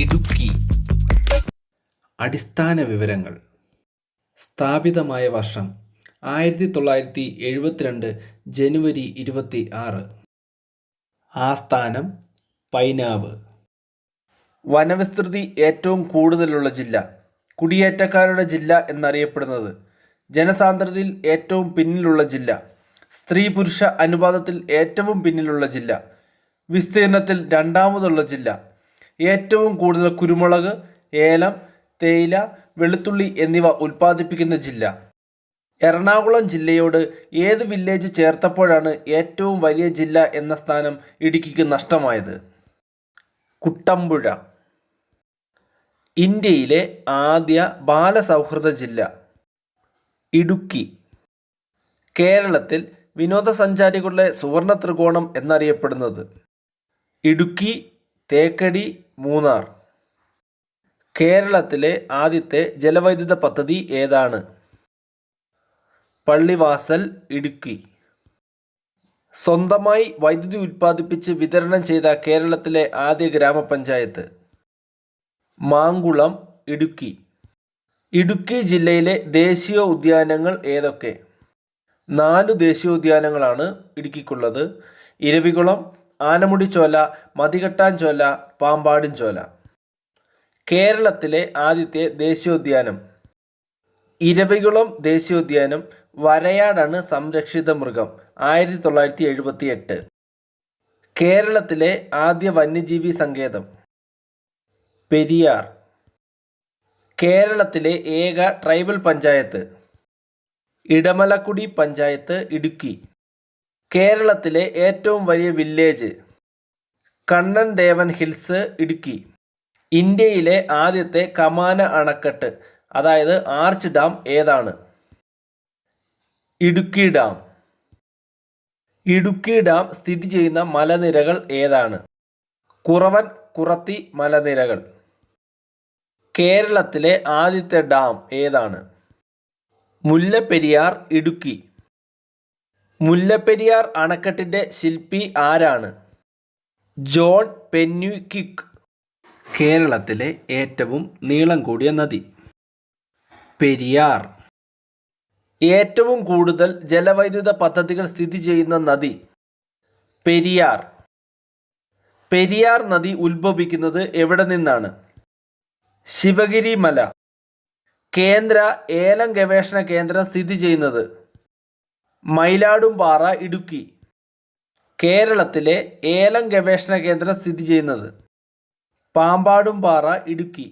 ഇടുക്കി. അടിസ്ഥാന വിവരങ്ങൾ. സ്ഥാപിതമായ വർഷം ആയിരത്തി തൊള്ളായിരത്തി എഴുപത്തിരണ്ട് ജനുവരി ഇരുപത്തി ആറ് ആസ്ഥാനം പൈനാവ്. വനവിസ്തൃതി ഏറ്റവും കൂടുതലുള്ള ജില്ല. കുടിയേറ്റക്കാരുടെ ജില്ല എന്നറിയപ്പെടുന്നത് ജനസാന്ദ്രതയിൽ ഏറ്റവും പിന്നിലുള്ള ജില്ല. സ്ത്രീ പുരുഷ അനുപാതത്തിൽ ഏറ്റവും പിന്നിലുള്ള ജില്ല. വിസ്തീർണത്തിൽ രണ്ടാമതുള്ള ജില്ല. ഏറ്റവും കൂടുതൽ കുരുമുളക് ഏലം തേയില വെളുത്തുള്ളി എന്നിവ ഉൽപ്പാദിപ്പിക്കുന്ന ജില്ല. എറണാകുളം ജില്ലയോട് ഏത് വില്ലേജ് ചേർത്തപ്പോഴാണ് ഏറ്റവും വലിയ ജില്ല എന്ന സ്ഥാനം ഇടുക്കിക്ക് നഷ്ടമായത്? കുട്ടമ്പുഴ. ഇന്ത്യയിലെ ആദ്യ ബാലസൗഹൃദ ജില്ല. ഇടുക്കി. കേരളത്തിൽ വിനോദസഞ്ചാരികളുടെ സുവർണ ത്രികോണം എന്നറിയപ്പെടുന്നത് ഇടുക്കി തേക്കടി മൂന്നാർ. കേരളത്തിലെ ആദ്യത്തെ ജലവൈദ്യുത പദ്ധതി ഏതാണ്? പള്ളിവാസൽ ഇടുക്കി. സ്വന്തമായി വൈദ്യുതി ഉൽപ്പാദിപ്പിച്ച് വിതരണം ചെയ്ത കേരളത്തിലെ ആദ്യ ഗ്രാമപഞ്ചായത്ത്. മാങ്കുളം ഇടുക്കി. ഇടുക്കി ജില്ലയിലെ ദേശീയ ഉദ്യാനങ്ങൾ ഏതൊക്കെ? നാല് ദേശീയോദ്യാനങ്ങളാണ് ഇടുക്കിക്കുള്ളത്. ഇരവികുളം ആനമുടിച്ചോല മതികെട്ടാഞ്ചോല പാമ്പാടുംചോല കേരളത്തിലെ ആദ്യത്തെ ദേശീയോദ്യാനം. ഇരവികുളം ദേശീയോദ്യാനം വരയാടാണ് സംരക്ഷിത മൃഗം ആയിരത്തി തൊള്ളായിരത്തി എഴുപത്തി എട്ട് കേരളത്തിലെ ആദ്യ വന്യജീവി സങ്കേതം. പെരിയാർ. കേരളത്തിലെ ഏക ട്രൈബൽ പഞ്ചായത്ത്. ഇടമലക്കുടി പഞ്ചായത്ത് ഇടുക്കി. കേരളത്തിലെ ഏറ്റവും വലിയ വില്ലേജ് കണ്ണൻ ദേവൻ ഹിൽസ് ഇടുക്കി. ഇന്ത്യയിലെ ആദ്യത്തെ കമാന അണക്കെട്ട് അതായത് ആർച്ച് ഡാം ഏതാണ്? ഇടുക്കി ഡാം. ഇടുക്കി ഡാം സ്ഥിതി ചെയ്യുന്ന മലനിരകൾ ഏതാണ്? കുറവൻ കുറത്തി മലനിരകൾ. കേരളത്തിലെ ആദ്യത്തെ ഡാം ഏതാണ്? മുല്ലപ്പെരിയാർ ഇടുക്കി. മുല്ലപ്പെരിയാർ അണക്കെട്ടിന്റെ ശില്പി ആരാണ്? John Pennycuick. കേരളത്തിലെ ഏറ്റവും നീളം കൂടിയ നദി. പെരിയാർ. ഏറ്റവും കൂടുതൽ ജലവൈദ്യുത പദ്ധതികൾ സ്ഥിതി ചെയ്യുന്ന നദി പെരിയാർ. പെരിയാർ നദി ഉത്ഭവിക്കുന്നത് എവിടെ നിന്നാണ്? ശിവഗിരി മല കേന്ദ്ര ഏലം ഗവേഷണ കേന്ദ്രം സ്ഥിതി ചെയ്യുന്നത് മയിലാടുംപാറ ഇടുക്കി കേരളത്തിലെ ഏലം ഗവേഷണ കേന്ദ്രം സ്ഥിതി ചെയ്യുന്നത് പാമ്പാടുംപാറ ഇടുക്കി.